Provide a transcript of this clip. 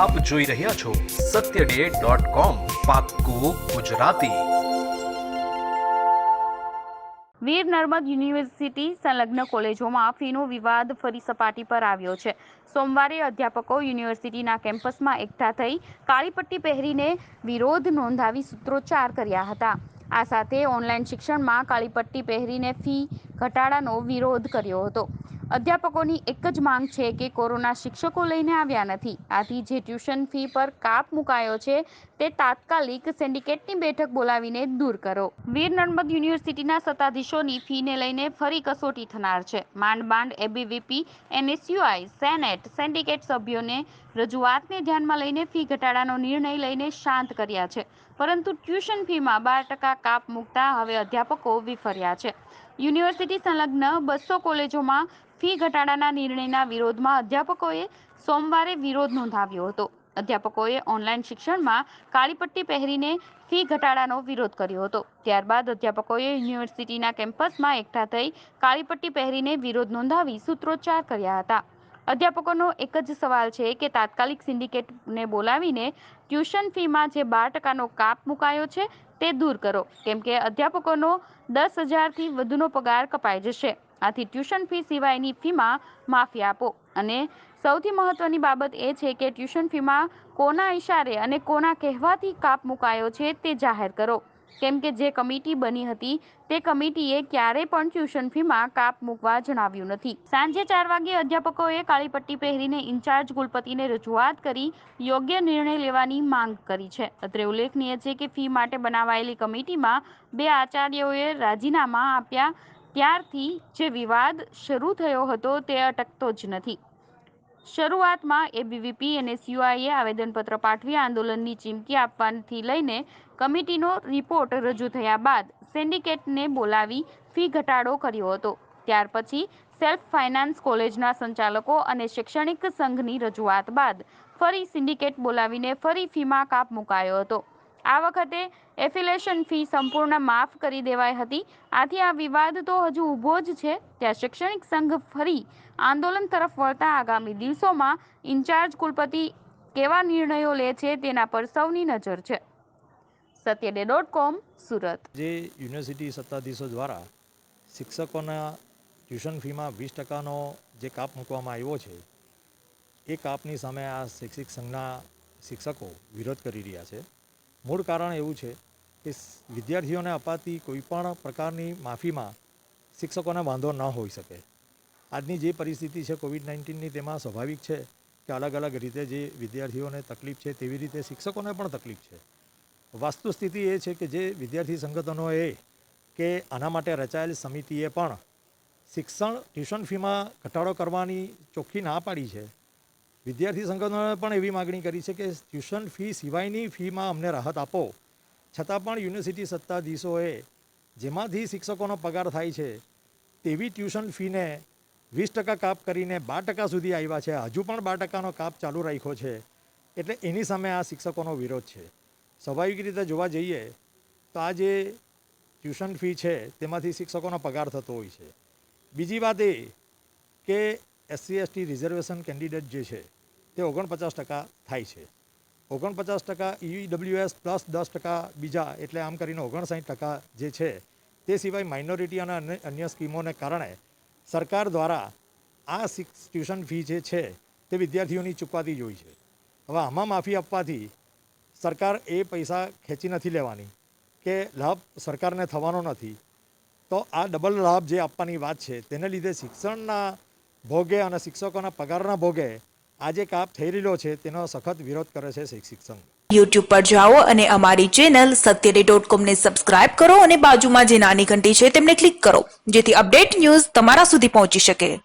આપ જોઈ રહ્યા છો સત્ય ડે ગુજરાતી. વીર નર્મદ યુનિવર્સિટી સંલગ્ન કોલેજોમાં ફીનો વિવાદ ફરી સપાટી પર આવ્યો છે. સોમવારે અધ્યાપકો યુનિવર્સિટીના કેમ્પસમાં એકઠા થઈ કાળી પટ્ટી પહેરીને વિરોધ નોંધાવી સૂત્રોચ્ચાર કર્યા હતા. આ સાથે ઓનલાઈન શિક્ષણમાં કાળી પટ્ટી પહેરીને ફી ઘટાડાનો વિરોધ કર્યો હતો. અધ્યાપકોની એક જ માંગ છે કે કોરોના શિક્ષકો લઈને આવ્યા નથી. આથી જે ટ્યુશન ફી પર કાપ મુકાયો છે, તે તાત્કાલિક સિન્ડિકેટની બેઠક બોલાવીને દૂર કરો. વીર નર્મદ યુનિવર્સિટીના સત્તાધીશોની ફીને લઈને ફરી કસોટી થનાર છે. માંડ માંડ એબીવીપી, એનએસયુઆઈ, સેનેટ, સિન્ડિકેટ સભ્યોને રજૂઆતને ધ્યાનમાં લઈને ફી ઘટાડાનો નિર્ણય લઈને શાંત કર્યા છે. પરંતુ ટ્યુશન ફીમાં બાર ટકા કાપ મૂકતા હવે અધ્યાપકો વિફર્યા છે. યુનિવર્સિટી સંલગ્ન બસો કોલેજોમાં ફી ઘટાડાના નિર્ણયના વિરોધમાં અધ્યાપકોએ સોમવારે વિરોધ નોંધાવ્યો હતો. અધ્યાપકોએ ઓનલાઈન શિક્ષણમાં કાળી પટ્ટી પહેરીને ફી ઘટાડાનો વિરોધ કર્યો હતો. ત્યારબાદ અધ્યાપકોએ યુનિવર્સિટીના કેમ્પસમાં એકઠા થઈ કાળી પટ્ટી પહેરીને વિરોધ નોંધાવી સૂત્રોચ્ચાર કર્યા હતા. અધ્યાપકોનો એક જ સવાલ છે કે તાત્કાલિક સિન્ડિકેટને બોલાવીને ટ્યુશન ફીમાં જે બાર ટકાનો કાપ મુકાયો છે તે દૂર કરો. કેમ કે અધ્યાપકોનો દસ હજારથી વધુનો પગાર કપાઈ જશે. આથી ટ્યુશન ફી સિવાયની ફીમાં માફી આપો. અને સૌથી મહત્વની બાબત એ છે કે ટ્યુશન ફીમાં કોના ઇશારે અને કોના કહેવાથી કાપ મુકાયો છે તે જાહેર કરો. કેમ કે જે કમિટી બની હતી, તે કમિટીએ ક્યારેય પણ ટ્યુશન ફીમાં કાપ મૂકવા જણાવ્યું નથી. સાંજે ચાર વાગે અધ્યાપકોએ કાળી પટ્ટી પહેરીને ઇન્ચાર્જ કુલપતિને રજૂઆત કરી, યોગ્ય નિર્ણય લેવાની માંગ કરી છે. અત્રે ઉલ્લેખનીય છે કે ફી માટે બનાવાયેલી કમિટીમાં બે આચાર્યોએ રાજીનામા આપ્યા. ત્યારથી જે વિવાદ શરૂ થયો હતો, તે અટકતો જ નથી. શરૂઆતમાં એબીવીપી અને સીયુઆઈએ આવેદનપત્ર પાઠવી આંદોલનની ચીમકી આપવાથી લઈને કમિટીનો રિપોર્ટ રજૂ થયા બાદ સિન્ડિકેટને બોલાવી ફી ઘટાડો કર્યો હતો. ત્યાર પછી સેલ્ફ ફાઇનાન્સ કોલેજના સંચાલકો અને શૈક્ષણિક સંઘની રજૂઆત બાદ ફરી સિન્ડિકેટ બોલાવીને ફરી ફીમાં કાપ મુકાયો હતો. આ વખતે એફિલેશન ફી સંપૂર્ણ માફ કરી દેવાઈ હતી. આથી આ વિવાદ તો હજુ ઊભો જ છે. ત્યાં શૈક્ષણિક સંઘ ફરી આંદોલન તરફ વળતા આગામી દિવસોમાં ઇન્ચાર્જ કુલપતિ કેવા નિર્ણયો લે છે તેના પર સૌની નજર છે. સત્યડે ડોટ કોમ, સુરત. જે યુનિવર્સિટી સત્તાધીશો દ્વારા શિક્ષકોના ટ્યુશન ફીમાં વીસ ટકાનો જે કાપ મૂકવામાં આવ્યો છે, એ કાપની સામે આ શૈક્ષિક સંઘના શિક્ષકો વિરોધ કરી રહ્યા છે. મૂળ કારણ એવું છે કે વિદ્યાર્થીઓને અપાતી કોઈપણ પ્રકારની માફીમાં શિક્ષકોને વાંધો ન હોઈ શકે. આજની જે પરિસ્થિતિ છે કોવિડ નાઇન્ટીનની તેમાં સ્વાભાવિક છે કે અલગ અલગ રીતે જે વિદ્યાર્થીઓને તકલીફ છે તેવી રીતે શિક્ષકોને પણ તકલીફ છે. વાસ્તુ સ્થિતિ એ છે કે જે વિદ્યાર્થી સંગઠનોએ કે આના માટે રચાયેલ સમિતિએ પણ શિક્ષણ ટ્યુશન ફીમાં ઘટાડો કરવાની ચોખ્ખી ના પાડી છે. વિદ્યાર્થી સંગઠનોએ પણ એવી માગણી કરી છે કે ટ્યુશન ફી સિવાયની ફીમાં અમને રાહત આપો. છતાં પણ યુનિવર્સિટી સત્તાધીશોએ જેમાંથી શિક્ષકોનો પગાર થાય છે તેવી ટ્યુશન ફીને વીસ ટકા કાપ કરીને બાર ટકા સુધી આવ્યા છે. હજુ પણ બાર ટકાનો કાપ ચાલુ રાખ્યો છે. એટલે એની સામે આ શિક્ષકોનો વિરોધ છે. સ્વાભાવિક રીતે જોવા જઈએ તો આ જે ટ્યુશન ફી છે તેમાંથી શિક્ષકોનો પગાર થતો હોય છે. બીજી વાત એ કે એસસી એસટી રિઝર્વેશન કેન્ડિડેટ જે છે, તે ઓગણપચાસ ટકા થાય છે. ઓગણપચાસ ટકા ઈડબ્લ્યુએસ પ્લસ દસ ટકા બીજા, એટલે આમ કરીને ઓગણસાઠ ટકા જે છે, તે સિવાય માઇનોરિટી અને અન્ય- સ્કીમોને કારણે સરકાર દ્વારા આ સિક્સ ટ્યુશન ફી જે છે, તે વિદ્યાર્થીઓની ચૂકવાતી જ હોય છે. હવે આમાં માફી આપવાથી સરકાર એ પૈસા ખેંચી નથી લેવાની કે લાભ સરકારને થવાનો નથી. તો આ ડબલ લાભ જે આપવાની વાત છે, તેને લીધે શિક્ષણના ભોગે અને શિક્ષકોના પગારના ભોગે આજે કાપ થઈ રહેલો છે, તેનો સખત વિરોધ કરે છે શિક્ષક સંઘ યુટ્યુબ પર જાઓ અને અમારી ચેનલ સત્યડે ડોટ કોમને સબસ્ક્રાઇબ કરો અને બાજુમાં જે નાની ઘંટી છે, તેમને ક્લિક કરો, જેથી અપડેટ ન્યૂઝ તમારા સુધી પહોંચી શકે.